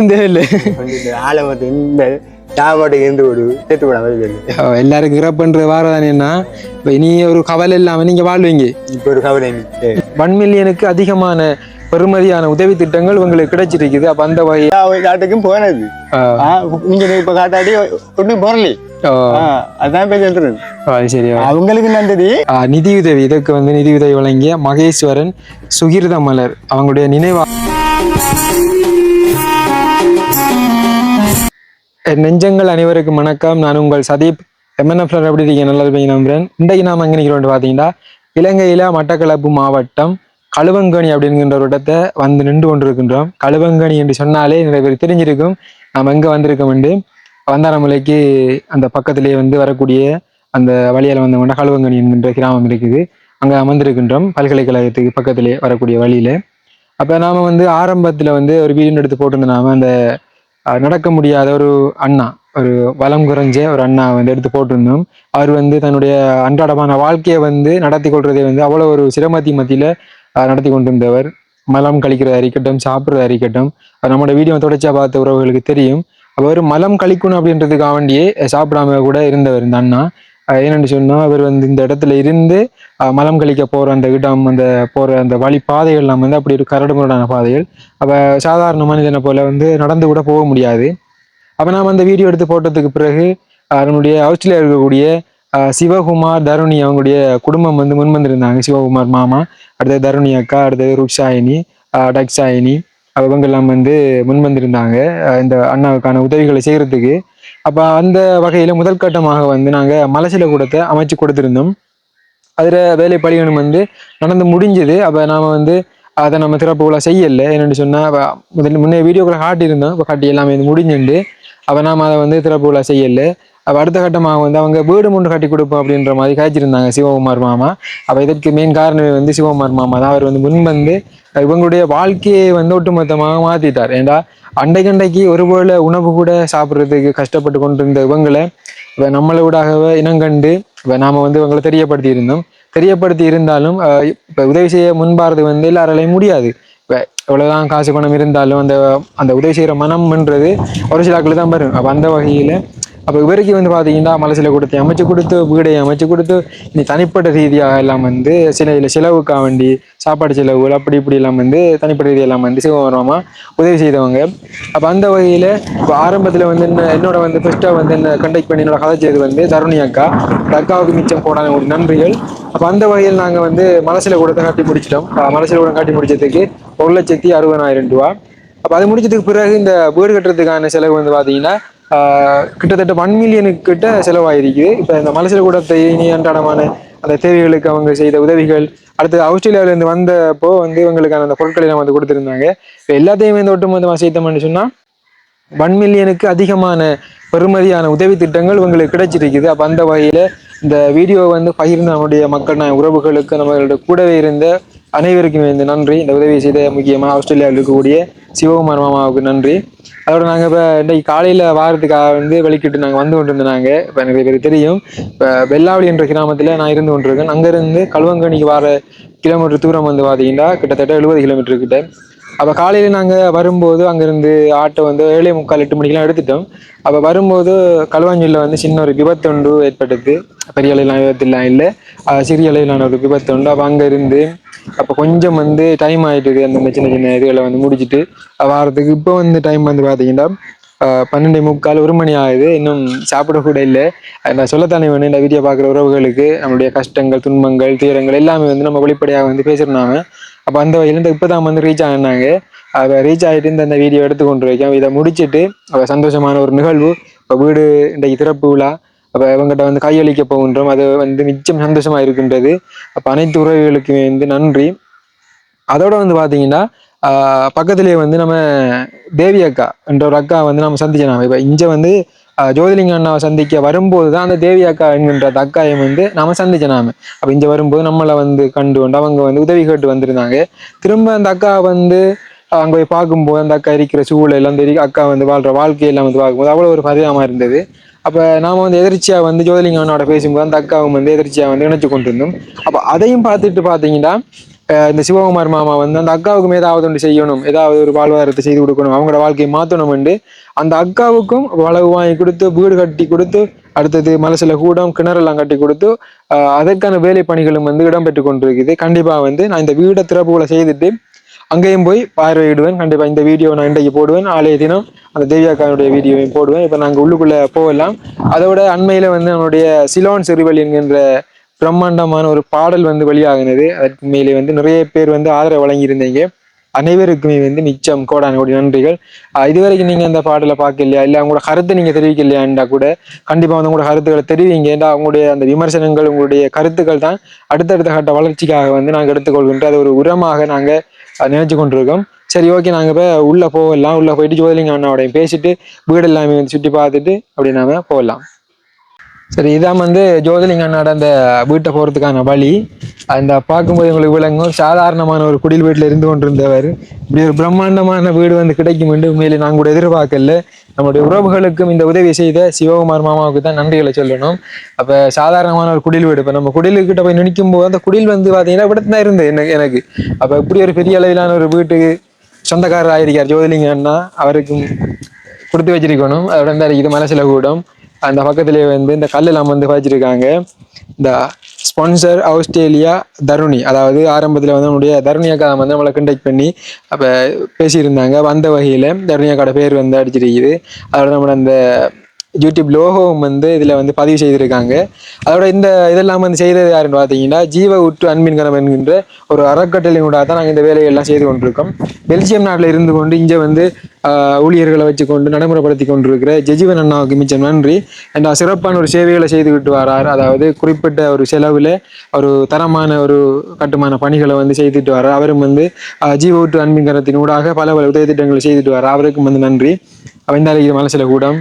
இந்த இல்லை ஆளை மட்டும் இந்த சாப்பாட்டுக்கு இருந்து விடு சேர்த்து விட மாதிரி சொல்லு எல்லாருக்கும் இறப்புன்ற வாரதானேன்னா இப்போ இனி ஒரு கவலை இல்லாமல் நீங்கள் வாழ்வீங்க. இப்போ ஒரு கவலை. ஒன் மில்லியனுக்கு அதிகமான பெறுமதியான உதவி திட்டங்கள் உங்களுக்கு கிடைச்சிருக்குது. அப்போ அந்த வகையில் நாட்டுக்கும் போனது ஆ, நீங்க இப்ப காட்டாடி ஒன்றும் போறலே ஆ, அதான் பேர் சொல்றது சரி அவங்களுக்கு நன்றி நிதியுதவி. இதற்கு வந்து நிதியுதவி வழங்கிய மகேஸ்வரன் சுகிர்த மலர் அவங்களுடைய நினைவா நெஞ்சங்கள் அனைவருக்கும் வணக்கம். நான் உங்கள் சதீப். எம்என்எஃப்ல எப்படி இருக்கீங்க நல்லா இருப்பீங்க நம்புறேன். இன்றைக்கு நாம் எங்கே நிற்கிறோம் பார்த்தீங்கன்னா இலங்கையில மட்டக்களப்பு மாவட்டம் கழுவங்கனி அப்படிங்கிற ஒரு இடத்தை வந்து நின்று கொண்டிருக்கின்றோம். கழுவங்கனி என்று சொன்னாலே நிறைய பேர் தெரிஞ்சிருக்கும். நாம் எங்கே வந்திருக்கோம் என்று. வந்தாரமலைக்கு அந்த பக்கத்திலேயே வந்து வரக்கூடிய அந்த வழியால் வந்தவங்க கழுவங்கனி என்கின்ற கிராமம் இருக்குது. அங்கே அமர்ந்திருக்கின்றோம். பல்கலைக்கழகத்துக்கு பக்கத்திலே வரக்கூடிய வழியில். அப்போ நாம் வந்து ஆரம்பத்தில் வந்து ஒரு வீடியோ எடுத்து போட்டிருந்தோம் நாம அந்த நடக்க முடியாத ஒரு அண்ணா ஒரு வளம் குறைஞ்ச ஒரு அண்ணா வந்து எடுத்து போட்டிருந்தோம். அவர் வந்து தன்னுடைய அன்றாடமான வாழ்க்கையை வந்து நடத்தி கொள்றதை வந்து அவ்வளோ ஒரு சிரமத்தி மத்தியில் நடத்தி கொண்டிருந்தவர். மலம் கழிக்கிறதா இருக்கட்டும் சாப்பிட்றதா இருக்கட்டும் நம்மளோட வீடியோ தொடர்ச்சியாக பார்த்த உறவுகளுக்கு தெரியும். அவர் மலம் கழிக்கணும் அப்படின்றதுக்காக வேண்டியே சாப்பிடாம கூட இருந்தவர் இந்த அண்ணா. என்னென்னு சொன்னால் அவர் வந்து இந்த இடத்துல இருந்து மலம் கழிக்க போகிற அந்த இடம் அந்த போகிற அந்த வழி பாதைகள் வந்து அப்படி ஒரு கரடுமுரடான பாதைகள். அப்போ சாதாரண மனிதனை போல வந்து நடந்து கூட போக முடியாது. அப்போ நாம் அந்த வீடியோ எடுத்து போட்டதுக்கு பிறகு அவனுடைய நம்முடைய ஆஸ்திரேலியா இருக்கக்கூடிய சிவகுமார் தருணி அவங்களுடைய குடும்பம் வந்து முன் வந்திருந்தாங்க சிவகுமார் மாமா அடுத்தது தருணி அக்கா அடுத்தது ருக்ஷாயினி டக்ஷாயினி இவங்கெல்லாம் வந்து முன் வந்திருந்தாங்க இந்த அண்ணாவுக்கான உதவிகளை செய்கிறதுக்கு அப்போ அந்த வகையில் முதல் கட்டமாக வந்து நாங்கள் மலசில கூடத்தை அமைச்சு கொடுத்திருந்தோம். அதில் வேலை பணிகளும் வந்து நடந்து முடிஞ்சது. அப்போ நாம் வந்து அதை நம்ம திறப்புகளை செய்யலை. என்னென்று சொன்னால் அப்ப முதல்ல முன்னே வீடியோக்களை காட்டியிருந்தோம். இப்போ காட்டி எல்லாமே இது முடிஞ்சுண்டு. அப்போ நாம் அதை வந்து திறப்புகளை செய்யல. அப்போ அடுத்த கட்டமாக வந்து அவங்க வீடு முண்டு கட்டி கொடுப்போம் அப்படின்ற மாதிரி காய்ச்சிருந்தாங்க சிவகுமார் மாமா. அப்போ இதற்கு மெயின் காரணமே வந்து சிவகுமார் மாமா தான். அவர் வந்து முன் வந்து இவங்களுடைய வாழ்க்கையை வந்து ஒட்டுமொத்தமாக மாற்றிட்டார் ஏண்டா? அண்டைக்கண்டைக்கு ஒருவேளை உணவு கூட சாப்பிட்றதுக்கு கஷ்டப்பட்டு கொண்டிருந்த இவங்களை இப்போ நம்மளை இனங்கண்டு இப்போ நாம் வந்து இவங்களை தெரியப்படுத்தி இருந்தோம் தெரியப்படுத்தி இருந்தாலும் இப்போ உதவி செய்ய முன்பாறது வந்து எல்லாராலையும் முடியாது. இப்போ எவ்வளோதான் காசு பணம் இருந்தாலும் அந்த அந்த உதவி செய்கிற மனம்ன்றது ஒரு சில ஆட்கள் தான் வரும். அப்போ அந்த வகையில் அப்போ இவருக்கு வந்து பார்த்தீங்கன்னா மலசில கொடுத்து அமைச்சு கொடுத்து வீடை அமைச்சு கொடுத்து இனி தனிப்பட்ட ரீதியாக எல்லாம் வந்து சில இல்லை செலவுக்காக வேண்டி சாப்பாடு செலவுகள் அப்படி இப்படி எல்லாம் வந்து தனிப்பட்ட ரீதியெல்லாம் வந்து சிவபெருமா உதவி செய்தவங்க. அப்போ அந்த வகையில் இப்போ ஆரம்பத்தில் வந்து என்ன என்னோட வந்து ஃபஸ்ட்டாக வந்து என்ன கண்டக்ட் பண்ணி என்னோட செய்து வந்து தருணி அக்கா. அந்த அக்காவுக்கு மிச்சம் போடாத ஒரு நன்றிகள். அப்போ அந்த வகையில் நாங்கள் வந்து மலசில கூடத்தை காட்டி முடிச்சிட்டோம். மலசில கூட காட்டி முடிச்சதுக்கு ஒரு லட்சத்தி அறுபதாயிரம் ரூபா அப்போ அது முடிச்சதுக்கு பிறகு இந்த வீடு கட்டுறதுக்கான செலவு வந்து பார்த்தீங்கன்னா கிட்டத்தட்ட ஒன் மில்லியனுக்கு கிட்ட இப்போ இந்த மலசில கூடத்தை இனி அன்றாடமான அந்த தேவைகளுக்கு அவங்க செய்த உதவிகள் அடுத்து ஆஸ்திரேலியாவிலேருந்து வந்தப்போ வந்து இவங்களுக்கான அந்த பொருட்களை எல்லாம் வந்து கொடுத்துருந்தாங்க. இப்போ எல்லாத்தையுமே இந்த ஒட்டுமொத்தமாக செய்தோம்னு சொன்னால் ஒன் மில்லியனுக்கு அதிகமான பெருமதியான உதவி திட்டங்கள் உங்களுக்கு கிடைச்சிருக்குது. அப்போ அந்த வகையில் இந்த வீடியோ வந்து பகிர்ந்த நம்முடைய மக்கள் நான் உறவுகளுக்கு நம்மளுடைய கூடவே இருந்த அனைவருக்குமே இந்த நன்றி. இந்த உதவி செய்த முக்கியமாக ஆஸ்திரேலியாவில் இருக்கக்கூடிய சிவகுமார் மாமாவுக்கு நன்றி. அதோட நாங்கள் இப்போ இன்றைக்கு காலையில் வாரத்துக்காக வந்து வெளிக்கிட்டு நாங்கள் வந்து கொண்டு இருந்தாங்க இப்போ எனக்கு பேர் தெரியும். இப்போ வெள்ளாவளி என்ற கிராமத்தில் நான் இருந்து கொண்டிருக்கேன். அங்கேருந்து கழுவங்கனிக்கு வர கிலோமீட்டர் தூரம் வந்து பார்த்தீங்கன்னா கிட்டத்தட்ட எழுபது கிலோமீட்டர் கிட்ட. அப்போ காலையில் நாங்கள் வரும்போது அங்கேருந்து ஆட்டோ வந்து ஏழே முக்கால் எட்டு மணிக்கெல்லாம் எடுத்துட்டோம். அப்போ வரும்போது களுவாஞ்சூரில் வந்து சின்ன ஒரு விபத்து ஒன்று ஏற்பட்டது. பெரிய அளவிலான விபத்துலாம் இல்லை. சிறிய அளவிலான ஒரு விபத்து உண்டு அப்போ அங்கேருந்து அப்போ கொஞ்சம் வந்து டைம் ஆயிட்டுது அந்த சின்ன சின்ன இதுகளை வந்து முடிச்சுட்டு வாரத்துக்கு இப்போ வந்து டைம் வந்து பார்த்தீங்கன்னா பன்னெண்டு முக்கால் ஒரு மணி ஆகுது. இன்னும் சாப்பிட கூட இல்லை. நான் சொல்லத்தானே வேணும் இந்த வீடியோ பார்க்குற உறவுகளுக்கு நம்மளுடைய கஷ்டங்கள் துன்பங்கள் துயரங்கள் எல்லாமே வந்து நம்ம வெளிப்படையாக வந்து பேசுறாங்க அப்போ அந்த வகையில் இப்போ தான் வந்து ரீச் ஆகினாங்க அதை ரீச் ஆகிட்டு இந்த அந்த வீடியோ எடுத்து கொண்டு வைக்கோம் இதை முடிச்சிட்டு சந்தோஷமான ஒரு நிகழ்வு. இப்போ வீடு இன்றைக்கு திறப்பு விழா. அப்போ இவங்ககிட்ட வந்து கையளிக்க போகின்றோம். அது வந்து மிச்சம் சந்தோஷமா இருக்கின்றது. அப்போ அனைத்து உறவுகளுக்குமே வந்து நன்றி. அதோட வந்து பார்த்தீங்கன்னா ஆஹ் பக்கத்துலேயே வந்து நம்ம தேவி அக்கா என்ற ஒரு அக்கா வந்து நம்ம சந்திச்சோம் இப்போ இங்கே வந்து ஆஹ் ஜோதிலிங்க அண்ணாவை சந்திக்க வரும்போது தான் அந்த தேவி அக்கா என்கின்ற அக்காயை வந்து நாம சந்திச்சோம் நாம அப்போ இங்கே வரும்போது நம்மளை வந்து கண்டு கொண்டு அவங்க வந்து உதவி கேட்டு வந்திருந்தாங்க. திரும்ப அந்த அக்கா வந்து அங்கே போய் பார்க்கும்போது அந்த அக்கா இருக்கிற சூழல் அந்த தெரியும் அக்கா வந்து வாழ்ற வாழ்க்கையெல்லாம் வந்து பார்க்கும்போது அவ்வளோ ஒரு பரிதாபமாக இருந்தது. அப்போ நாம் வந்து எதிர்ச்சியாக வந்து ஜோதிலிங்க பேசும்போது அந்த அக்காவும் வந்து எதிர்ச்சியாக வந்து இணைச்சு கொண்டிருந்தோம். அப்போ அதையும் பார்த்துட்டு பார்த்தீங்கன்னா இந்த சிவகுமார் மாமா வந்து அந்த அக்காவுக்கும் ஏதாவது ஒன்று செய்யணும் ஏதாவது ஒரு வாழ்வாதாரத்தை செய்து கொடுக்கணும் அவங்களோட வாழ்க்கையை மாற்றணும் அந்த அக்காவுக்கும் வளவு வாங்கி கொடுத்து வீடு கட்டி கொடுத்து அடுத்தது மலசில கூடம் கிணறெல்லாம் கட்டி கொடுத்து அதற்கான வேலை பணிகளும் வந்து இடம்பெற்று கொண்டிருக்குது. கண்டிப்பாக வந்து நான் இந்த வீடை திறப்புகளை செய்துட்டு அங்கேயும் போய் பார்வையிடுவேன். கண்டிப்பாக இந்த வீடியோ நான் இன்றைக்கு போடுவேன். ஆலய தினம் அந்த தேவியாக்கானுடைய வீடியோவையும் போடுவேன். இப்போ நாங்கள் உள்ளுக்குள்ளே போகலாம். அதோட அண்மையில் வந்து நம்மளுடைய சிலோன் சிறுவல் என்கின்ற பிரம்மாண்டமான ஒரு பாடல் வந்து வெளியாகினது. அதற்கு மேலே வந்து நிறைய பேர் வந்து ஆதரவு வழங்கியிருந்தீங்க. அனைவருக்குமே வந்து மிச்சம் கோடான கோடி நன்றிகள். இதுவரைக்கும் நீங்க அந்த பாடலை பார்க்கலையா? இல்லை அவங்களோட கருத்தை நீங்க தெரிவிக்கலையாண்டா கூட? கண்டிப்பா வந்து உங்களோட கருத்துக்களை தெரிவிங்க. ஏன்டா அவங்களுடைய அந்த விமர்சனங்கள் உங்களுடைய கருத்துக்கள் தான் அடுத்தடுத்த கட்ட வளர்ச்சிக்காக வந்து நாங்கள் எடுத்துக்கொள்கின்ற அது ஒரு உரமாக நாங்கள் நினைச்சு கொண்டிருக்கோம். சரி ஓகே நாங்கள் இப்போ உள்ளே போகலாம். உள்ளே போயிட்டு ஜோதிலிங்க அண்ணாவோடையும் பேசிட்டு வீடு எல்லாமே வந்து சுற்றி பார்த்துட்டு அப்படி நாம போகலாம். சரி இதான் வந்து ஜோதிலிங்க நடந்த அந்த வீட்டை போகிறதுக்கான வழி. அந்த பார்க்கும்போது உங்களுக்கு விளங்கும். சாதாரணமான ஒரு குடில் வீட்டில் இருந்து கொண்டிருந்தவர். இப்படி ஒரு பிரம்மாண்டமான வீடு வந்து கிடைக்கும் என்று உண்மையிலே நாங்கள் கூட எதிர்பார்க்கல. நம்முடைய உறவுகளுக்கும் இந்த உதவி செய்த சிவகுமார் மாமாவுக்கு தான் நன்றிகளை சொல்லணும். அப்போ சாதாரணமான ஒரு குடில் வீடு. இப்போ நம்ம குடிலுக்கிட்ட போய் நினைக்கும் போது அந்த குடில் வந்து பார்த்தீங்கன்னா இப்படி தான் இருந்தது எனக்கு எனக்கு. அப்போ இப்படி ஒரு பெரிய அளவிலான ஒரு வீட்டுக்கு சொந்தக்காரர் ஆயிருக்கார் ஜோதிலிங்க அண்ணா. அவருக்கும் கொடுத்து வச்சிருக்கணும். அதோட இந்த இது மனசில் கூடும். அந்த பக்கத்துலேயே வந்து இந்த கல்லெல்லாம் வந்து வச்சிருக்காங்க இந்த ஸ்பான்சர் ஆஸ்திரேலியா தருணி. அதாவது ஆரம்பத்தில் வந்து நம்முடைய தருணி அக்கா வந்து நம்மளை கண்டெக்ட் பண்ணி அப்போ பேசியிருந்தாங்க. வந்த வகையில் தருணி அக்காவோட பேர் வந்து அடிச்சிருக்குது. அதோட நம்ம அந்த யூடியூப் லோகோவும் வந்து இதில் வந்து பதிவு செய்திருக்காங்க. அதோட இந்த இதெல்லாம் வந்து செய்தது யாருன்னு பார்த்தீங்கன்னா ஜீவ உட்டு அன்பின் அன்பின்கரம் என்கின்ற ஒரு அறக்கட்டளையினூடாக தான் நாங்கள் இந்த வேலையெல்லாம் செய்து கொண்டிருக்கோம். பெல்ஜியம் நாட்டில் இருந்து கொண்டு இங்கே வந்து ஊழியர்களை வச்சு கொண்டு நடைமுறைப்படுத்தி கொண்டிருக்கிற ஜெஜிவன் அண்ணாவுக்கு மிச்சம் நன்றி. அண்ட் சிறப்பான ஒரு சேவைகளை செய்துவிட்டு வரார். அதாவது குறிப்பிட்ட ஒரு செலவில் ஒரு தரமான ஒரு கட்டுமான பணிகளை வந்து செய்துட்டு வரார். அவரும் வந்து ஜீவ ஜீவ அன்பின் கணத்தின் ஊடாக பல பல உதவி திட்டங்களை செய்துட்டு வரார். அவருக்கும் வந்து நன்றி. அவன் இது மனசில் கூடம்.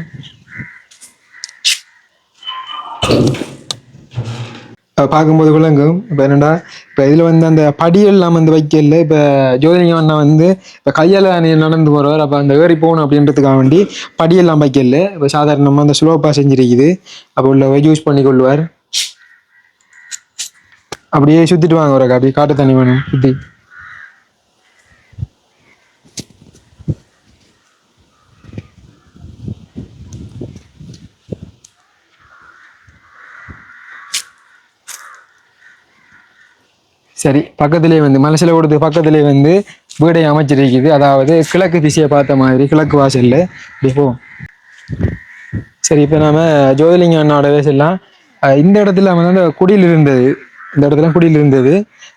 பார்க்கும்போது விளங்கும் இப்போ என்னடா இப்போ இதில் வந்து அந்த படியெல்லாம் வந்து வைக்கல இப்போ ஜோதிலிங்கம் அண்ணா வந்து இப்போ கையால் நடந்து போகிறவர் அப்போ அந்த ஏறி போகணும் அப்படின்றதுக்காக வேண்டி படியெல்லாம் வைக்கல. இப்போ சாதாரணமாக அந்த ஸ்லோப்பாக செஞ்சிருக்குது. அப்போ உள்ள யூஸ் பண்ணி கொள்வார். அப்படியே சுற்றிட்டு வாங்க ஒரு அப்படியே காட்டு தண்ணி வேணும் சுற்றி சரி பக்கத்திலே வந்து மனசில் கொடுத்து பக்கத்திலே வந்து வீடை அமைச்சிருக்குது. அதாவது கிழக்கு திசையை பார்த்த மாதிரி கிழக்கு வாசல்ல. இப்போ சரி இப்போ நாம ஜோதிலிங்க அண்ணாவோட பேசலாம் இந்த இடத்துல வந்து அந்த குடியில் இருந்தது. இந்த இடத்துல குடியில் இருந்தது.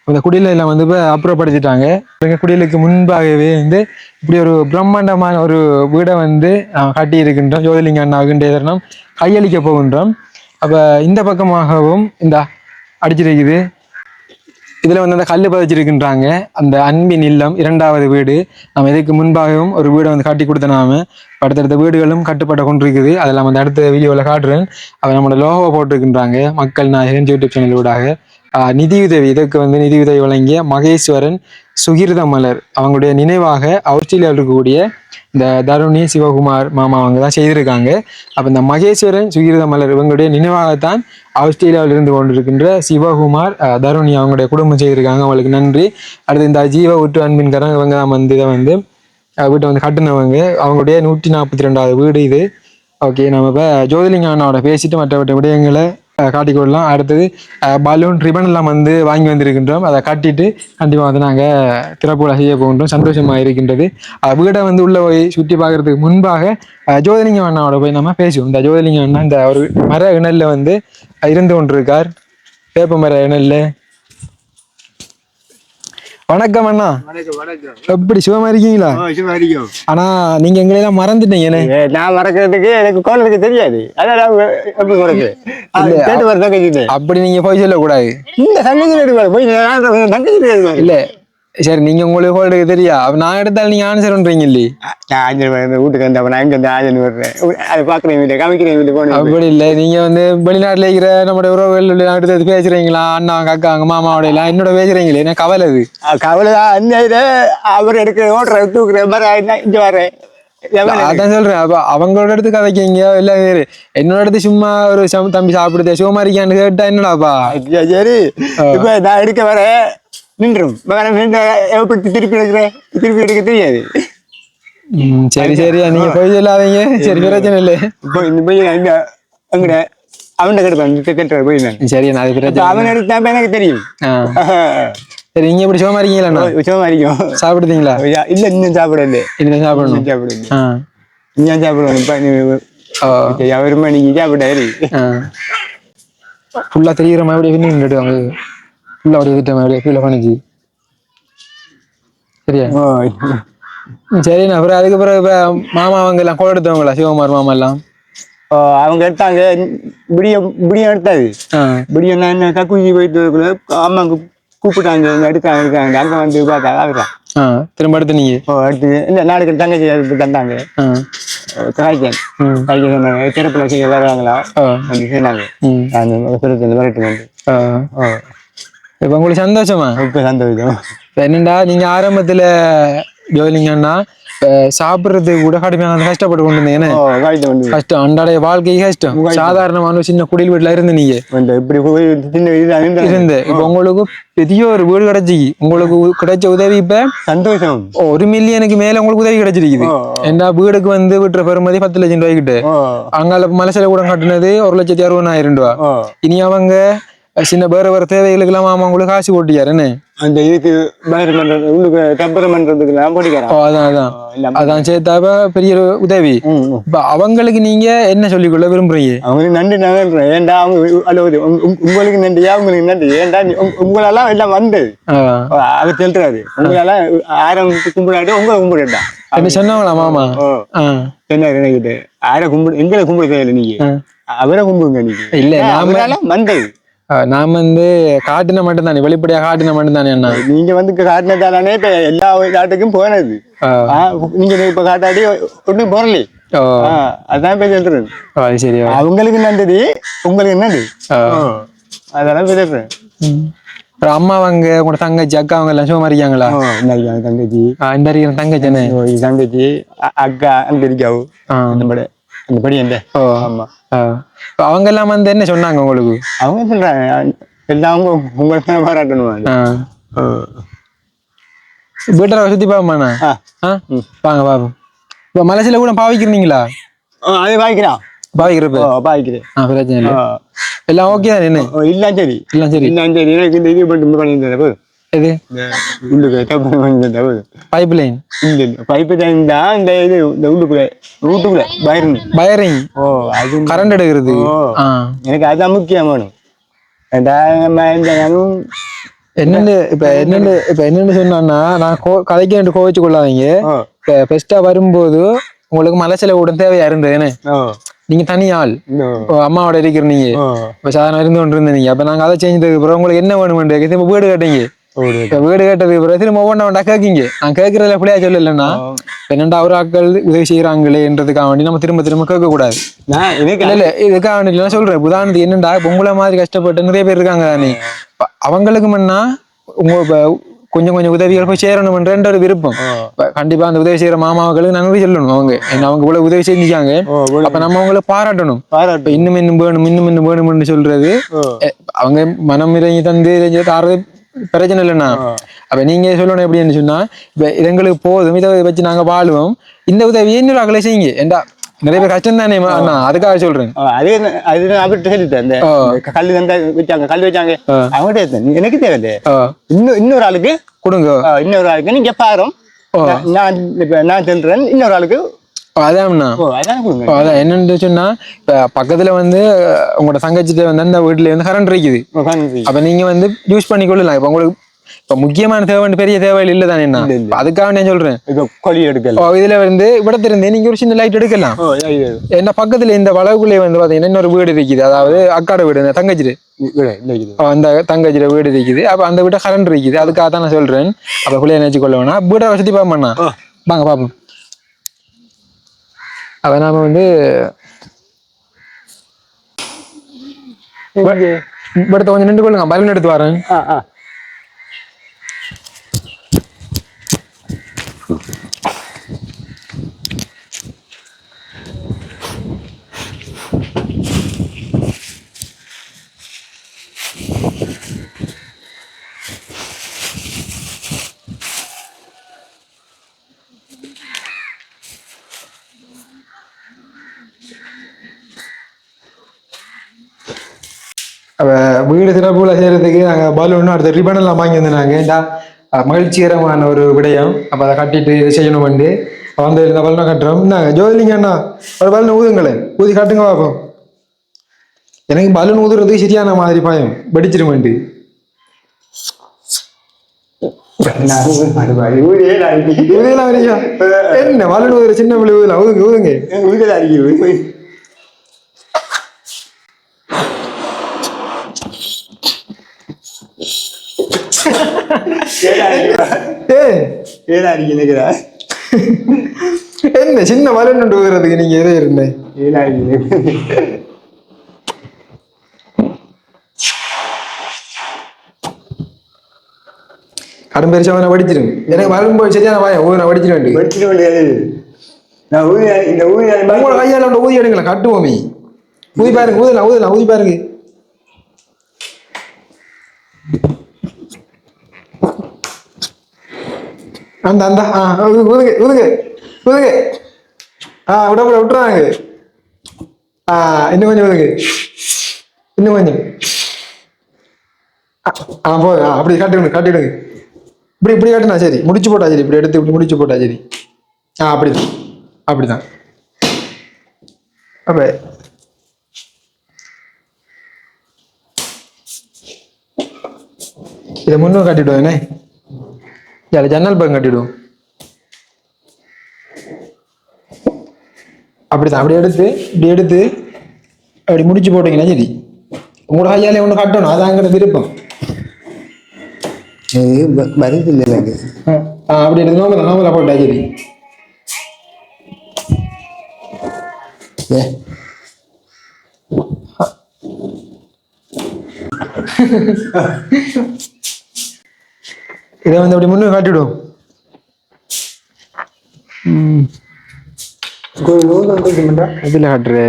அந்த குடியில எல்லாம் வந்து இப்போ அப்புறப்படுத்திட்டாங்க. எங்க குடிலுக்கு முன்பாகவே வந்து இப்படி ஒரு பிரம்மாண்டமான ஒரு வீடை வந்து கட்டி இருக்கின்றோம் ஜோதிலிங்க அண்ணாவுக்கு தருணம் கையளிக்க போகின்றோம். அப்ப இந்த பக்கமாகவும் இந்த அடிச்சிருக்குது. இதில் வந்து அந்த கல் பதிச்சிருக்கின்றாங்க. அந்த அன்பின் இல்லம் இரண்டாவது வீடு. நம்ம இதுக்கு முன்பாகவும் ஒரு வீடை வந்து காட்டி கொடுத்த நாம. அடுத்தடுத்த வீடுகளும் கட்டுப்பட கொண்டிருக்குது. அதெல்லாம் வந்து அடுத்த வீடியோவில் காட்டுறேன். அவர் நம்மளோட லோகோ போட்டிருக்கின்றாங்க. மக்கள் நாயகன் யூடியூப் சேனல் ஊடாக. நிதியுதவி. இதற்கு வந்து நிதியுதவி வழங்கிய மகேஸ்வரன் சுகிர்த மலர். அவங்களுடைய நினைவாக ஆஸ்திரேலியாவில் இருக்கக்கூடிய இந்த தருணி சிவகுமார் மாமா அவங்க தான் செய்திருக்காங்க. அப்போ இந்த மகேஸ்வரன் சுகிர்த மலர் இவங்களுடைய நினைவாகத்தான் ஆஸ்திரேலியாவில் இருந்து கொண்டிருக்கின்ற சிவகுமார் தருணி அவங்களுடைய குடும்பம் செய்திருக்காங்க. அவங்களுக்கு நன்றி. அடுத்து இந்த ஜீவ உற்று அன்பின்காரங்க இவங்க தான் வந்து இதை வந்து வீட்டை வந்து கட்டினவங்க. அவங்களுடைய நூற்றி நாற்பத்தி ரெண்டாவது வீடு இது. ஓகே நம்ம இப்போ ஜோதிலிங்க அண்ணாவோட பேசிட்டு மற்ற மற்ற விடயங்களை அஹ், காட்டிக்கொள்ளலாம். அடுத்தது பலூன் ரிபன் எல்லாம் வந்து வாங்கி வந்திருக்கின்றோம். அதை கட்டிட்டு கண்டிப்பாக வந்து நாங்கள் திறப்புல செய்ய போகின்றோம். சந்தோஷமாக இருக்கின்றது. வீடை வந்து உள்ள போய் சுற்றி பார்க்கறதுக்கு முன்பாக ஜோதிலிங்க அண்ணாவோட போய் நம்ம பேசுவோம். இந்த ஜோதிலிங்க அண்ணா இந்த ஒரு மர இணல்ல வந்து இருந்து கொண்டிருக்கார். வேப்ப மர இணல்ல வணக்கம் அண்ணா. எப்படி சுகமா இருக்கீங்களா? ஆனா நீங்க எங்களையெல்லாம் மறந்துட்டீங்கண்ணே நான் மறக்கிறதுக்கு எனக்கு கோலருக்கு தெரியாது. அதான் அப்படி நீங்க போய் சொல்லக்கூடாது. இந்த தங்கச்சி எடுப்பாரு போய் இல்ல சரி நீங்க உங்களுக்கு ஹோல்டுக்கு தெரியா அப்ப நான் எடுத்தாலும் நீங்க ஆன்சர் பண்றீங்க இல்லையே நான் ஆஞ்சல் வரேன் வீட்டுக்கு வந்தேன் நான் இங்கே வந்து ஆஞ்சல் வர்றேன் அதை பார்க்குறேன் வீட்டை காமிக்கிறேன் வீட்டு போனேன் அப்படி இல்ல நீங்க வந்து வெளிநாட்டுல இருக்கிற நம்முடைய உறவுகள் அடுத்தது பேசுறீங்களா அண்ணா அக்காங்க மாமாவோட எல்லாம் என்னோட பேசுறீங்களே என்ன கவலை அது கவலை தான் அந்த அவர் எடுக்கிற ஓட்டுற தூக்குற மாதிரி இங்கே வரேன் அதான் சொல்றேன் அப்ப அவங்களோட இடத்து கதைக்கீங்க இல்ல என்னோட இடத்து சும்மா ஒரு சம் தம்பி சாப்பிடுதே சுகமா இருக்கியான்னு கேட்டா என்னடாப்பா சரி இப்ப நான் எடுக்க வரேன் நின்றும். எப்படி திருப்பி எடுக்கிற திருப்பி எடுக்க தெரியாது. சரி சரியா. நீங்க போய் சொல்லாதீங்க. சரி பிரச்சனை இல்லை. இந்த போய் அங்கட அவன்கிட்ட கிடப்பான் கட்டுற போய் நான் சரி நான் அது பிரச்சனை அவன் எடுத்தா எனக்கு தெரியும். சரி நீங்க இப்படி சும்மா இருக்கீங்களா விஷயமா இருக்கும். சாப்பிடுதீங்களா இல்ல இன்னும் சாப்பிடல. சாப்பிடணும். இன்னும் சாப்பிடல. ஆ. இன்னும் சாப்பிடணும். இப்ப நீ ஓ ஒரு மணிக்கு சாப்பிடாரு ஃபுல்லா தெரியுற மாதிரி அப்படியே பின்னி நின்றுட்டு அவங்க ஃபுல்லா அப்படியே விட்ட மாதிரி அப்படியே கீழே பண்ணிச்சு சரியா? சரிண்ணா அப்புறம் அதுக்கு பிறகு இப்ப மாமா அவங்க எல்லாம் கூட எடுத்தவங்களா? சிவகுமார் மாமா எல்லாம்? அவங்க எடுத்தாங்க. பிடியம் பிடியம் எடுத்தாது நான் என்ன கக்குஞ்சி போயிட்டு அம்மாங்க கூப்பிட்டாங்க. இங்க எடுக்காங்க எடுக்காங்க அங்க வந்து பார்த்தா அவர்தான் ஆ திரும்ப அடுத்து நீங்க ஓ அடுத்து இந்த நாடுகள் தங்கச்சி எடுத்து தந்தாங்க. காய்ச்சல் காய்ச்சல் சொன்னாங்க. வர்றாங்களா ஆ. அப்படி சொன்னாங்க. நான் சொல்லுறது வரட்டு வந்து. இப்போ உங்களுக்கு சந்தோஷமா? இப்போ சந்தோஷம். என்னண்டா நீங்க ஆரம்பத்துல ஜோலிங்கன்னா சாப்பிடுறதுக்கு கூட கடுமையான கஷ்டப்பட்டு கொண்டு இருந்தீங்க ஓ காய்ச்சல் வந்து. கஷ்டம். அன்றாடைய வாழ்க்கை கஷ்டம். சாதாரணமான சின்ன குடில் வீட்டுல இருந்து நீங்க. இருந்து இப்ப உங்களுக்கு பெரிய ஒரு வீடு கிடைச்சி உங்களுக்கு கிடைச்ச உதவி இப்ப சந்தோஷம். ஒரு மில்லியனுக்கு மேல உங்களுக்கு உதவி கிடைச்சிருக்குது. ஏண்டா வீடுக்கு வந்து விட்டுற பெறுமதி பத்து லட்சம் ரூபாய்க்கிட்ட. அங்கால மலசில கூட கட்டினது ஒரு லட்சத்தி அறுபதாயிரம் ரூபா இனி அவங்க சின்ன வேற வேற தேவைகளுக்கெல்லாம் மாமா உங்களுக்கு காசு போட்டியாருன்னு அந்த இதுக்கு பயிர் பண்றது உள்ளுக்கு டப்பர் பண்றதுக்கு நான் ஓ படிக்கிறேன் அதான். அதான் இல்ல அதான் சேர்த்தாப்ப பெரிய ஒரு உதவி. இப்ப அவங்களுக்கு நீங்க என்ன சொல்லிக்கொள்ள விரும்புறீங்க? அவங்களுக்கு நன்றி நான் ஏன்டா அவங்க உங்க- உங்களுக்கு நன்றியா உங்களுக்கு நன்றி ஏன்டா உங்களெல்லாம் எல்லாம் வந்து. அவர் சொல்றாரு உங்களெல்லாம் ஆயிரம் கும்பிடாட்டு உங்களை கும்பிடுடா என்ன சொன்னவங்களா மாமா. என்ன எனக்கு. ஆயிரம் கும்பிடு எங்களை கும்பிட தேவையில்லை நீங்க. அவரை கும்பிடுங்க நீங்க. இல்ல, நாம- வந்தது நாம வந்து காட்டின மட்டும் தானே வெளிப்படையா காட்டின மட்டும் தானே அண்ணா? நீங்க வந்து காட்டினதாலே இப்ப எல்லா நாட்டுக்கும் போனது. நீங்க இப்ப காட்டாடி ஒன்றும் போறலே. அதான் இப்ப சொல்றது சரி. அவங்களுக்கு நன்றி உங்களுக்கு. ஓ, அதெல்லாம் பேசுறேன். அப்புறம் அம்மா அவங்க உங்களோட தங்கச்சி அக்கா அவங்க எல்லாம் சும்மா இருக்காங்களா தங்கச்சி. இந்த இருக்கிற தங்கச்சி அ- அக்கா அந்த இருக்காவு படி அந்த ஓ ஆமா. அவங்க எல்லாம் வந்து என்ன சொன்னாங்க உங்களுக்கு? அவங்க சொல்றாங்க எல்லாம் அவங்க உங்களுக்கு தான் பாராட்டணும் அது. ஆ. ஓ. வீட்டை சுத்தி பாப்பமாண்ணா? வாங்க பாப்போம். இப்ப மலைசில கூட பாவிக்கிறீங்களா? அது பாய்க்கிறான் பாவிக்கிறப்ப? ஆ பிரச்சனை இல்லை. ஓ. எல்லாம் ஓகே தானே என்ன? இல்ல சரி எல்லாம் சரி இல்ல சரி எனக்கு இந்த இது மட்டும் பண்ணியிருந்தா போதும். இந்த உள்ளுக்கு தப்பு பைப் லைன் இல்ல இல்ல பைப்பு தான் தான் இந்த இது இந்த உள்ளுக்குள்ள வீட்டுக்குள்ள பயிர்னு வயரிங் ஓ அது கரண்ட் எடுக்கிறது. ஓ. எனக்கு அதான் இந்த நானும் என்னன்னு இப்ப என்னன்னு இப்ப என்னன்னு சொன்னான்னா நான் கோ கதைக்கு ரெண்டு கோவிச்சு கொள்ளாதீங்க. இப்ப பெஸ்டா வரும்போது உங்களுக்கு மலைச்சில கூட தேவையா இருந்தது என்ன? ஓ நீங்க தனி ஆள். அம்மாவோட இருக்கிற நீங்க. இப்ப சாதாரண இருந்து கொண்டு இருந்தீங்க அப்ப நாங்க அதை செஞ்சதுக்கு அப்புறம் உங்களுக்கு என்ன வேணுமெண்டு திரும்ப வீடு கட்டிங்க வீடு கட்டதுக்கு அப்புறம் திரும்ப ஒவ்வொன்றா ஒன்றா கேட்கீங்க நான் கேட்கறதுல எப்படியா சொல்லலைன்னா என்னண்டா ஒரு ஆட்கள் உதவி செய்யறாங்களேன்றதுக்காக வேண்டி நம்ம திரும்ப திரும்ப கேட்க கூடாது நான் எனக்கு இல்ல இல்ல இதுக்காக வேண்டி நான் சொல்றேன். உதாரணத்துக்கு என்னண்டா இப்ப உங்களை மாதிரி கஷ்டப்பட்டு நிறைய பேர் இருக்காங்க தானே. அவங்களுக்கு முன்னா உங்க கொஞ்சம் கொஞ்சம் உதவிகள் போய் சேரணும்ன்ற ஒரு விருப்பம். கண்டிப்பா அந்த உதவி செய்யற மாமாக்களுக்கு நன்றி சொல்லணும் அவங்க. ஏன்னா அவங்க இவ்வளவு உதவி செஞ்சுக்காங்க அப்ப நம்ம அவங்களை பாராட்டணும். இன்னும் இன்னும் வேணும் இன்னும் இன்னும் வேணும்னு சொல்றது. அவங்க மனம் இறங்கி தந்து தாரது பிரச்சனை இல்லைண்ணா. அப்ப நீங்க சொல்லணும் எப்படின்னு சொன்னா இப்ப எங்களுக்கு போதும் இதை வச்சு நாங்க வாழுவோம். இந்த உதவியை இன்னொரு அகலை செய்யுங்க. ஏண்டா நிறைய பேர் கஷ்டம் தானே அண்ணா அதுக்காக சொல்றேன். அது அது அவர்கிட்ட சொல்லிட்டேன் இந்த கல்லு தந்தா வச்சாங்க கல் வச்சாங்க. அவங்ககிட்ட. எனக்கு தேவை ஆ, இன்னும் இன்னொரு ஆளுக்கு கொடுங்க. இன்னொரு ஆளுக்கு நீங்க பாரும் நான் நான் சொல்றேன் இன்னொரு ஆளுக்கு அதான்ண்ணா அதான் என்னன்னு சொன்னா இப்ப பக்கத்துல வந்து உங்களோட தங்கச்சிட்ட வந்து அந்த வீட்டுல வந்து கரண்ட் இருக்குது. அப்ப நீங்க வந்து யூஸ் பண்ணி கொள்ளலாம் இப்ப உங்களுக்கு இப்ப முக்கியமான தேவை பெரிய தேவை இல்லை தானே என்ன. அதுக்காக நான் சொல்றேன். இதுல வந்து இருந்து நீங்க ஒரு சின்ன லைட் எடுக்கலாம். என்ன பக்கத்துல இந்த வளவுக்குள்ளே வந்து பாத்தீங்கன்னா இன்னொரு வீடு இருக்குது. அதாவது அக்காட வீடு ஓ, அந்த தங்கச்சிர வீடு இருக்குது. அப்ப அந்த வீட்டை கரண்ட் இருக்குது. அதுக்காக தான் நான் சொல்றேன். அப்ப குள்ளே நினைச்சு கொள்ள வேணாம் வீட்டை வசதி பாப்பண்ணா. வாங்க பாப்போம். அப்ப நாம வந்து இடத்த கொஞ்சம் நின்று கொள்ளுங்க. பலூன் எடுத்து வரேன். வீடு சிறப்புல செய்யறதுக்கு நாங்க பலூன் அடுத்த ரிபன் எல்லாம் வாங்கி வந்தாங்க ஏண்டா மகிழ்ச்சிகரமான ஒரு விடயம். அப்ப அதை கட்டிட்டு இதை செய்யணும் வந்து வந்து இந்த பலனை கட்டுறோம். இந்தாங்க ஜோதிலிங்க அண்ணா ஒரு பலனை ஊதுங்களேன். ஊதி காட்டுங்க பாப்போம். எனக்கு பலூன் ஊதுறதுக்கு சரியான மாதிரி பயம். ஊதியல் அடிக்குது ஊதியெல்லாம் வரையா என்ன பலூன் ஊதுற சின்ன ஊதலாம் ஊதுங்க ஊதுங்க. என்ன சின்ன பலூன் ஊதுறதுக்கு நீங்க எதே இருந்தேன் கடும் பெருசா நான் படிச்சிருங்க எனக்கு வரும்போது சரியான பயம் ஊது நான் படிச்சிட வேண்டிய வெடிச்சிட வேண்டியது. நான் ஊதிய இந்த உங்களோட கையால ஊதி எடுங்களேன் கட்டுவோமே ஊதி பாருங்க ஊதலாம் ஊதலாம் ஊதி பாருங்க. அந்த அந்த ஆ ஊது- உதுகு ஊதுங்க ஆ விட விட விட்டுறாங்க ஆ இன்னும் கொஞ்சம் உதுகு இன்னும் கொஞ்சம். ஆ, ஆ போதும். ஆ அப்படி காட்டிவிடுங்க காட்டிவிடுங்க இப்படி இப்படி காட்டினா சரி. முடிச்சு போட்டா சரி. இப்படி எடுத்து இப்படி முடிச்சு போட்டா சரி. ஆ அப்படிதான். அப்படிதான். அப்போ இதை முன்னும் கட்டிடுவோம் என்ன இதில் ஜன்னல் பக்கம் கட்டிடுவோம் அப்படிதான் அப்படி எடுத்து இப்படி எடுத்து அப்படி முடிச்சு போட்டீங்கன்னா சரி உங்களோட கையாலே ஒன்று கட்டணும் அதான் எங்கிட்ட விருப்பம் வருது இல்லை எனக்கு ஆ, ஆ, அப்படி எடுத்து நோம்பல நோம்பல போட்டா சரி ஏ இதை வந்து அப்படி முன்னும் காட்டிவிடுவோம் ம். நூல் வந்து பண்ணுறா? இதில் காட்டுரு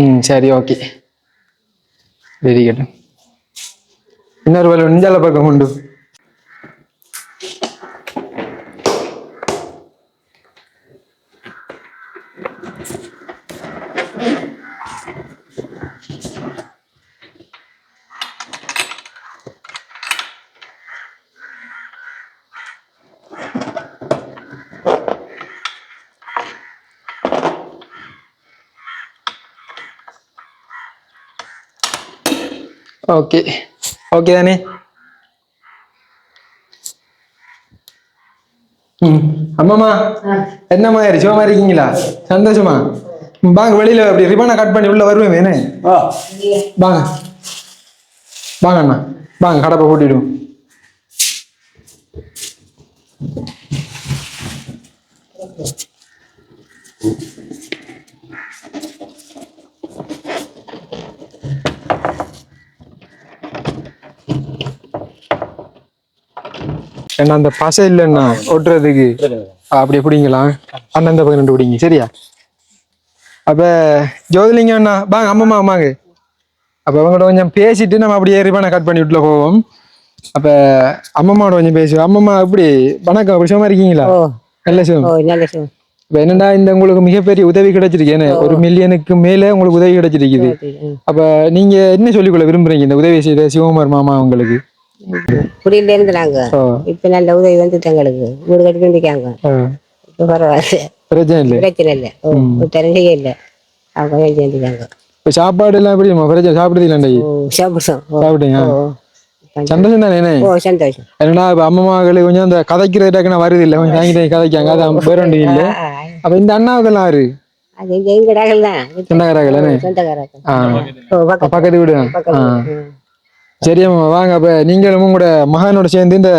ம் சரி ஓகே. Very good. இன்னொரு வேலை நெஞ்சால பக்கம் உண்டு ஓகே ஓகே தானே ம் அம்மாமா என்ன மாதிரி சிவமா இருக்கீங்களா சந்தோஷமா வாங்க வெளியில அப்படி ரிபனை கட் பண்ணி உள்ள வருவேன் என்ன ஆ வாங்க வாங்க அண்ணா வாங்க கடப்பை கூட்டிடுவோம் ஏன்னா அந்த பசை இல்லைன்னா ஒட்டுறதுக்கு அப்படி பிடிங்கலாம் அண்ணன் இந்த பக்கம் ரெண்டு பிடிங்க. சரியா? அப்ப ஜோதிலிங்கம் அண்ணா வாங்க அம்மம்மா வாங்க. அப்ப அவங்கள்ட்ட கொஞ்சம் பேசிட்டு நம்ம அப்படியே ரிபனை கட் பண்ணி விட்டுல போவோம். அப்ப அம்மம்மாவோட கொஞ்சம் பேசுவோம். அம்மம்மா எப்படி? வணக்கம். அப்படி சும்மா இருக்கீங்களா? நல்ல சிவம் இப்ப என்னடா இந்த உங்களுக்கு மிகப்பெரிய உதவி கிடைச்சிருக்கு? ஏன்னா ஒரு மில்லியனுக்கு மேல உங்களுக்கு உதவி கிடைச்சிருக்குது. அப்ப நீங்க என்ன சொல்லிக்கொள்ள விரும்புறீங்க இந்த உதவி செய்த சிவகுமார் மாமா உங்களுக்கு? குடியில இருந்து நாங்க ஓ, இப்ப நல்ல உதவி வந்துட்டு எங்களுக்கு. வீடு கட்டி இருக்காங்க இப்ப பரவாயில்ல. பிரச்சனை இல்லை? பிரச்சனை இல்லை. ஓ ஒரு தரஞ்சே இல்லை. அவங்க வேண்டி வந்துட்டாங்க இப்ப சாப்பாடு எல்லாம் எப்படி பிரச்சனை? சாப்பிடுறீங்களா ஓ சாப்பிட்டீங்க ஓ. சந்தோஷம் தானே என்ன? ஓ சந்தோஷம். என்னடா இப்ப அம்மாக்களுக்கு கொஞ்சம் அந்த கதைக்கிறது டக்குன்னு வருது இல்லை. கொஞ்சம் வாங்கிட்டு கதைக்காங்க. அது வேற ஒன்றும் இல்லை. அப்ப இந்த அண்ணாவுக்கெல்லாம் யாரு? அது எங்க சொந்தக்காரர்கள்? சொந்தக்காரர்கள். பக்கத்து வீடு சரி அம்மா வாங்க. அப்ப நீங்களும் உங்களோட மகனோட சேர்ந்து இந்த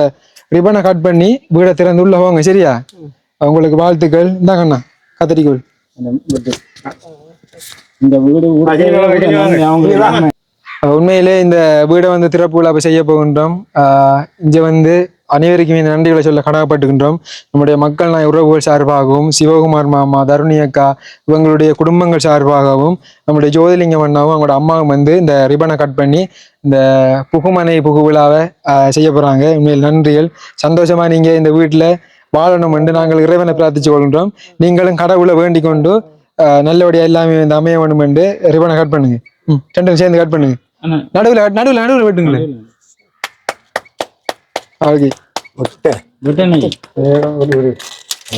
ரிப்பனை கட் பண்ணி வீடை திறந்து உள்ள போங்க சரியா? உங்களுக்கு வாழ்த்துக்கள். இந்தாங்க அண்ணா கத்திரிக்கோள். இந்த வீடு உண்மையிலே இந்த வீடை வந்து திறப்பு விழா செய்ய போகின்றோம். இங்க வந்து அனைவருக்கும் இந்த நன்றிகளை சொல்ல கடமைப்பட்டுகின்றோம் நம்முடைய மக்கள் நாய் உறவுகள் சார்பாகவும் சிவகுமார் மாமா தருணி அக்கா இவங்களுடைய குடும்பங்கள் சார்பாகவும் நம்முடைய ஜோதிலிங்கம் அண்ணாவும் அவங்களோட அம்மாவும் வந்து இந்த ரிப்பனை கட் பண்ணி இந்த புகுமனை புகு விழாவை செய்ய போறாங்க. உண்மையில் நன்றிகள். சந்தோஷமா நீங்க இந்த வீட்டில் வாழணும் என்று நாங்கள் இறைவனை பிரார்த்திச்சு கொள்கின்றோம். நீங்களும் கடவுளை வேண்டிக் கொண்டு ஆஹ், நல்லபடியா எல்லாமே வந்து அமைய வேணும் என்று ரிப்பனை கட் பண்ணுங்க. ம் ரெண்டும் சேர்ந்து கட் பண்ணுங்க. நடுவில் நடுவில் நடுவில் வெட்டுங்களேன். ஓகே.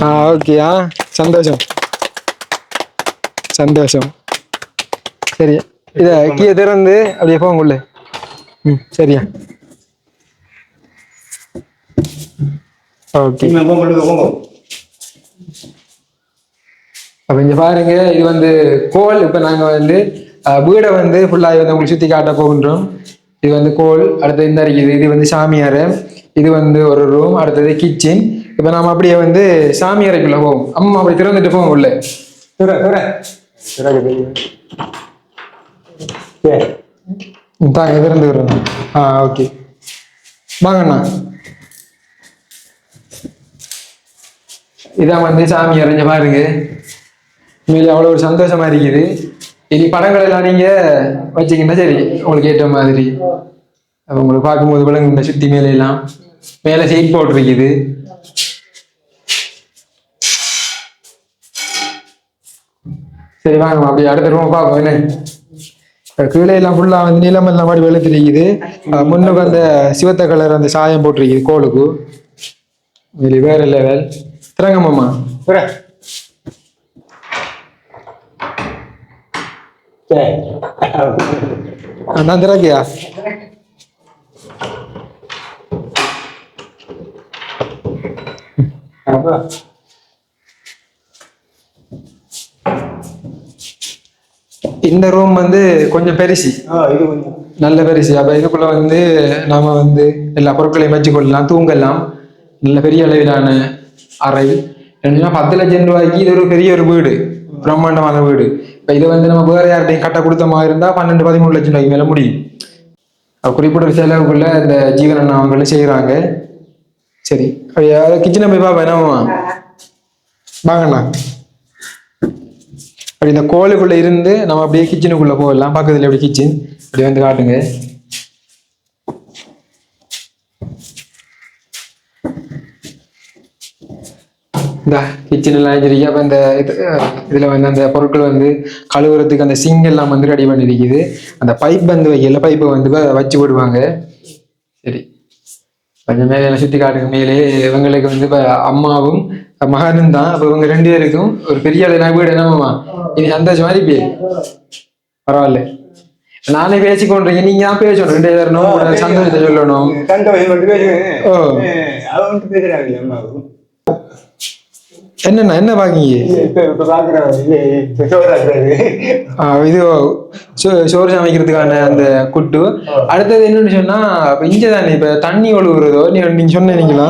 ஆ ஓகே ஆ. சந்தோஷம். சந்தோஷம். சரி. இதை கீழே திறந்து அப்படியே போங்க உள்ள ம் சரியா. ஓகே அப்ப இங்க பாருங்க இது வந்து கோல். இப்ப நாங்க வந்து வீடை வந்து ஃபுல்லா வந்து உங்களுக்கு சுத்தி காட்ட போகின்றோம். இது வந்து கோல். அடுத்தது இந்த இருக்குது இது வந்து சாமியார். இது வந்து ஒரு ரூம் அடுத்தது கிச்சன் இப்ப நாம அப்படியே வந்து சாமி அறைக்குள்ள போவோம். அம்மா அப்படி திறந்துட்டு போவோம் உள்ள. ம், தாங்க திறந்து விடுறோம் ஆ ஓகே வாங்கண்ணா இதான் வந்து சாமி அறைஞ்ச பாருங்க. உண்மையிலே அவ்வளோ ஒரு சந்தோஷமா இருக்குது. இனி படங்கள் எல்லாம் நீங்க வச்சீங்கன்னா சரி உங்களுக்கு ஏற்ற மாதிரி. உங்களுக்கு பார்க்கும்போது விலங்கு இந்த சுத்தி மேலே எல்லாம். மேலே சீட் போட்டிருக்குது. சரி வாங்க அப்படி அடுத்த ரூம் பார்ப்போம் என்ன? கீழே எல்லாம் ஃபுல்லா வந்து நீளம் எல்லாம் மாதிரி வெளுத்திருக்குது அஹ் முன்னுக்கு அந்த சிவத்த கலர் அந்த சாயம் போட்டிருக்குது கோலுக்கு. இது வேற லெவல் திறங்கம்மா நான் திறக்கியா இந்த ரூம் வந்து கொஞ்சம் பெருசு. நல்ல பெருசு. அப்ப இதுக்குள்ள வந்து நாம வந்து எல்லா பொருட்களையும் வச்சுக்கொள்ளலாம் தூங்கலாம். நல்ல பெரிய அளவிலான அறை. என்னன்னா பத்து லட்சம் ரூபாய்க்கு இது ஒரு பெரிய ஒரு வீடு. பிரம்மாண்டமான வீடு. இப்ப இதை வந்து நம்ம வேற யார்கிட்டையும் கட்ட கொடுத்த மாதிரி இருந்தா பன்னெண்டு பதிமூணு லட்சம் ரூபாய்க்கு மேல முடியும். குறிப்பிட்ட செலவுக்குள்ள இந்த ஜீவன அவங்களும் செய்யறாங்க சரி. கிச்சனை போய் பாப்பா என்னமா வாங்கண்ணா. அப்படி இந்த கோலுக்குள்ள இருந்து நம்ம அப்படியே கிச்சனுக்குள்ள போகலாம் பக்கத்துல எப்படி கிச்சன் அப்படி வந்து காட்டுங்க. இந்த கிச்சன் எல்லாம் அப்ப இந்த இது, இதுல வந்து அந்த பொருட்கள் வந்து கழுவுறதுக்கு அந்த சிங் எல்லாம் வந்து ரெடி பண்ணிருக்குது. அந்த பைப் வந்து வைக்கல. பைப்பை வந்து வச்சு விடுவாங்க சரி. கொஞ்சம் மேலே சுத்தி காட்டுங்க மேலே இவங்களுக்கு வந்து இப்ப அம்மாவும் மகனும் தான். அப்ப இவங்க ரெண்டு பேருக்கும் ஒரு பெரிய அளவு வீடு என்னமாமா இனி சந்தோஷமா இருப்பே பரவாயில்ல. நானே பேசிக்கொண்டிருக்கேன் நீங்க தான் பேசணும் ரெண்டு பேரும் சந்தோஷத்தை சொல்லணும். ஓ. என்னண்ணா என்ன பாக்கீங்க இது சோறு சமைக்கிறதுக்கான அந்த குட்டு. அடுத்தது என்னன்னு சொன்னா இங்க தானே இப்ப தண்ணி ஒழுகுறதோ நீங்க நீங்க சொன்னீங்களா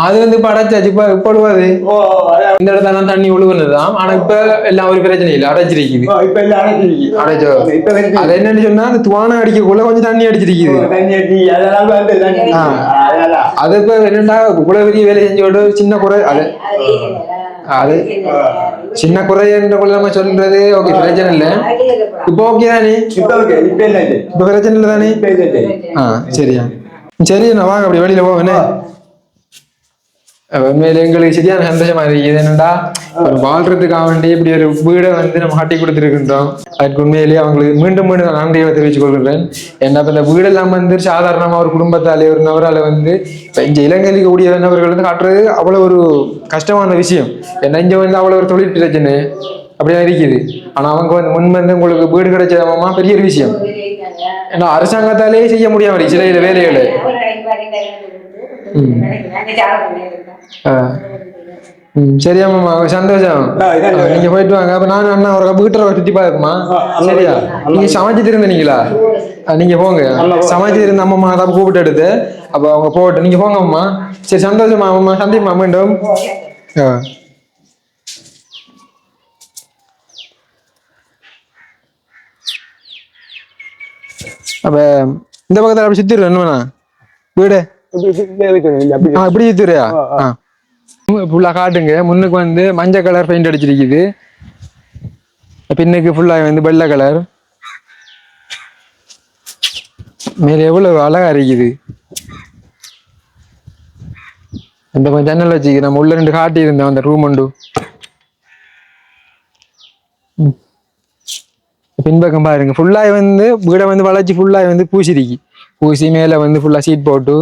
அது வந்து இப்ப அடைச்சாச்சு இப்ப இப்ப ஒழுவாது இந்த இடத்துல தண்ணி ஒழுகுனதுதான். ஆனா இப்ப எல்லாம் ஒரு பிரச்சனை இல்லை அடைச்சிருக்குது. அடைச்சோ. அது என்னன்னு சொன்னா அந்த துவானம் அடிக்கக்குள்ள கொஞ்சம் தண்ணி அடிச்சிருக்குது. அது இப்ப என்னடா இவ்வளவு பெரிய வேலை செஞ்சோட சின்ன குறை அது அது சின்ன குறைன்றக்குள்ள நம்ம சொல்றது ஓகே பிரச்சனை இல்லை இப்போ ஓகே தானே இப்ப பிரச்சனை இல்லை தானே ஆ சரியா சரி நான் வாங்க அப்படி வெளியில போவேனே உண்மையில எங்களுக்கு சரியான சந்தோஷமா இருக்கு. இது என்னடா? ஒரு வாழ்றதுக்காக வேண்டி இப்படி ஒரு வீடை வந்து நம்ம கட்டி கொடுத்துருக்கின்றோம். அதுக்கு உண்மையிலேயே அவங்களுக்கு மீண்டும் மீண்டும் நான் நன்றியை தெரிவித்துக் கொள்கிறேன் என்ன இப்போ இந்த வீடெல்லாம் வந்து சாதாரணமா ஒரு குடும்பத்தாலே ஒரு நபரால வந்து இப்ப இங்க இலங்கைக்கு கூடிய நபர்கள் வந்து காட்டுறது அவ்வளவு ஒரு கஷ்டமான விஷயம். ஏன்னா இங்க வந்து அவ்வளவு ஒரு தொழில் பிரச்சனை அப்படியே இருக்குது. ஆனா அவங்க வந்து முன் வந்து உங்களுக்கு வீடு கிடைச்சதமா பெரிய ஒரு விஷயம். ஏன்னா அரசாங்கத்தாலே செய்ய முடியாம இருக்கு. சில சில வேலைகளை. ம் சரியா மாமா சந்தோஷம் நீங்க போயிட்டு வாங்க அப்ப நானும் அண்ணா ஒரு வீட்டுல சுத்தி பாக்குமா சரியா நீங்க சமைச்சிட்டு இருந்தீங்களா ஆ, நீங்க போங்க சமைச்சிட்டு இருந்த அம்மா தான் கூப்பிட்டு எடுத்து அப்ப அவங்க போகட்டும் நீங்க போங்க அம்மா சரி சந்தோஷமா அம்மா சந்திப்பா மீண்டும் ஆ. அப்ப இந்த பக்கத்துல அப்படி சுத்திடுவேன் என்னண்ணா வீடு அப்படி ஃபுல்லா காட்டுங்க. முன்னுக்கு வந்து மஞ்சள் கலர் பெயிண்ட் அடிச்சிருக்குது. பின்னுக்கு ஃபுல்லா வந்து வெள்ளை கலர் மேல எவ்வளவு அழகா இருக்குது. இந்த கொஞ்சம் ஜன்னல் வச்சுக்க. நம்ம உள்ள ரெண்டு காட்டி இருந்தோம் அந்த ரூம் உண்டு. பின்பக்கம் பாருங்க. ஃபுல்லாக வந்து வீடை வந்து வளைச்சி ஃபுல்லாக வந்து பூசிருக்கு. பூசி மேலே வந்து ஃபுல்லாக சீட் போட்டு.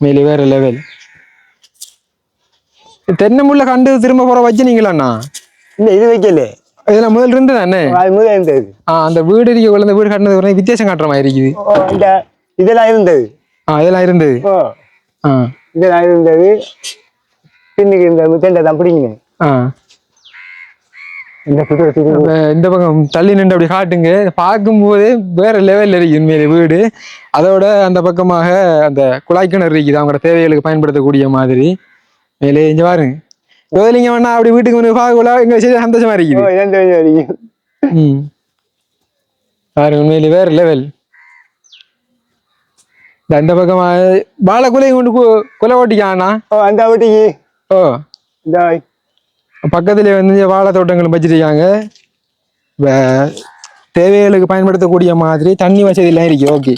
மேலே வேற லெவல் தென்னை முள்ள கண்டு திரும்ப போற வச்சுனீங்களாண்ணா இல்ல இது வைக்கல. இதெல்லாம் முதல்ல இருந்து தானே? அது முதல்ல இருந்தது ஆ அந்த வீடு இருக்க உள்ள வீடு கட்டினது வித்தியாசம் காட்டுற மாதிரி இருக்குது. இந்த இதெல்லாம் இருந்தது. ஆ இதெல்லாம் இருந்தது ஆ. இதெல்லாம் இருந்தது. பின்னுக்கு இந்த முத்தண்டை தான் ஆ. இந்த பக்கம் தள்ளி நின்று அப்படி காட்டுங்க. பார்க்கும்போதே வேற லெவல்ல இருக்கு உண்மையிலே வீடு. அதோட அந்த பக்கமாக அந்த குழாய் கிணறு இருக்குது. அவங்களோட தேவைகளுக்கு பயன்படுத்தக்கூடிய மாதிரி. மேலே இங்க பாருங்க. ரோதலிங்க வேணா அப்படி வீட்டுக்கு வந்து பார்க்கல எங்க சரி சந்தோஷமா இருக்குது. ம். பாருங்க உண்மையிலே வேற லெவல் இந்த பக்கம் வாழை குலையும் கொண்டு குலை ஓட்டிக்கானா ஓ அந்த வீட்டுக்கு ஓ. இந்த பக்கத்தில் வந்து வாழை தோட்டங்கள் வச்சிருக்காங்க. இப்போ தேவைகளுக்கு பயன்படுத்தக்கூடிய மாதிரி தண்ணி வசதியெல்லாம் இருக்கு ஓகே.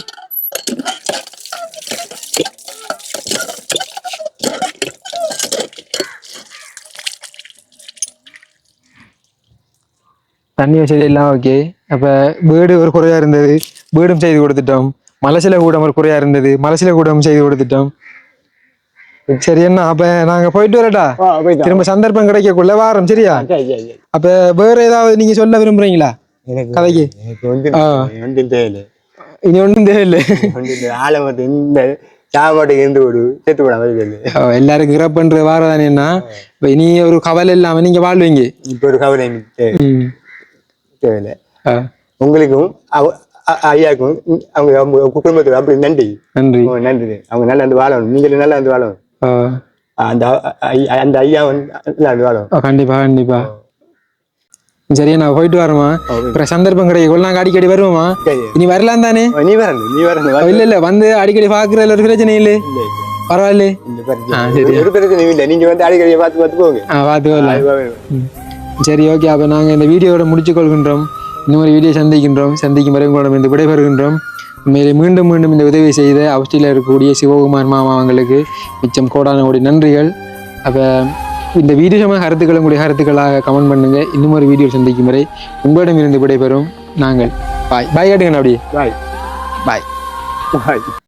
தண்ணி வசதி எல்லாம் ஓகே. அப்போ வீடு ஒரு குறையாக இருந்தது வீடும் செய்து கொடுத்துட்டோம். மலசில கூடம் ஒரு குறையாக இருந்தது மலசில கூடம் செய்து கொடுத்துட்டோம். சரி என்ன? அப்ப நாங்க போயிட்டு வரட்டா திரும்ப சந்தர்ப்பம் கிடைக்கக்குள்ள வாரம் சரியா? சரி சரி சரி. அப்ப வேற ஏதாவது நீங்க சொல்ல விரும்புறீங்களா? கதைக்கு? இனி ஒன்றும் தேவையில்லை. வந்து இந்த சாப்பாட்டுக்கு இருந்து விடு சேர்த்து விட மாதிரி இல்லை ஓ, எல்லாருக்கும் இறப்புன்றது வாரதானேன்னா இப்ப இனி ஒரு கவலை இல்லாம நீங்க வாழ்வீங்க. இப்போ ஒரு கவலை. தேவையில்லை. உங்களுக்கும் ஐயாக்கும் அவங்க குடும்பத்துக்கு அப்படி நன்றி. நன்றி. நன்றி. அவங்க நல்லா வந்து வாழணும். நீங்களும் நல்லா வந்து வாழணும். அந்த அந்த ஐயா வந்து கண்டிப்பா கண்டிப்பா. சரி நான் போயிட்டு வரோமா அப்புறம் சந்தர்ப்பம் கிடைக்கக்குள்ள நாங்க அடிக்கடி வருவோமா இனி வரலாம் தானே? நீ வரணும் நீ ஓ, இல்ல இல்ல வந்து அடிக்கடி பாக்குறதுல ஒரு பிரச்சனை இல்லை. பரவாயில்ல. பிரச்சனை. ஒரு பிரச்சனையும் இல்லை. நீங்க வந்து அடிக்கடி பார்த்து பார்த்து போங்க. ஆ பார்த்து வரலாம். சரி ஓகே. அப்போ நாங்கள் இந்த வீடியோவோட முடிச்சு கொள்கின்றோம் இன்னொரு வீடியோ சந்திக்கின்றோம். சந்திக்கும் வரை உங்களிடம் இந்த விடைபெறுகின்றோம். உண்மையிலே மீண்டும் மீண்டும் இந்த உதவி செய்த ஆஸ்திரேலியா இருக்கக்கூடிய சிவகுமார் மாமா அவங்களுக்கு மிச்சம் கோடான கோடி நன்றிகள். அப்போ இந்த வீடியோ சம கருத்துக்கள் உங்களுடைய கருத்துக்களாக கமெண்ட் பண்ணுங்க. இன்னும் ஒரு வீடியோ சந்திக்கும் வரை உங்களிடம் இருந்து விடைபெறும் நாங்கள். பாய் பாய் கேட்டுங்க அப்படியே பாய் பாய் பாய்